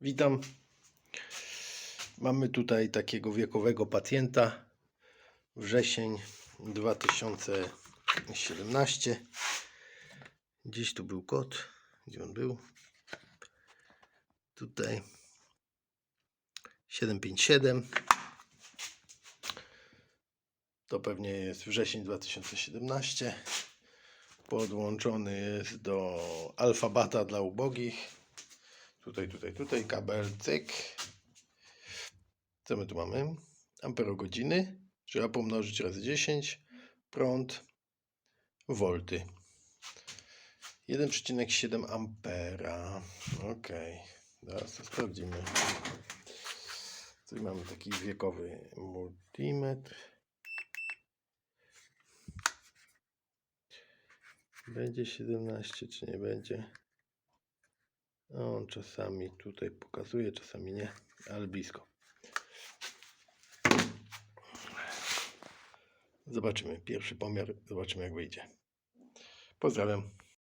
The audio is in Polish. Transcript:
Witam. Mamy tutaj takiego wiekowego pacjenta. Wrzesień 2017. Gdzieś tu był kod. Gdzie on był? Tutaj. 757. To pewnie jest wrzesień 2017. Podłączony jest do alfabata dla ubogich. Tutaj, tutaj, tutaj kabel, cyk. Co my tu mamy? Amperogodziny. Trzeba pomnożyć razy 10. Prąd. Wolty. 1,7 ampera. Ok. Zaraz to sprawdzimy. Tutaj mamy taki wiekowy multimetr. Będzie 17 czy nie będzie? On czasami tutaj pokazuje, czasami nie, ale blisko. Zobaczymy pierwszy pomiar, zobaczymy jak wyjdzie. Pozdrawiam.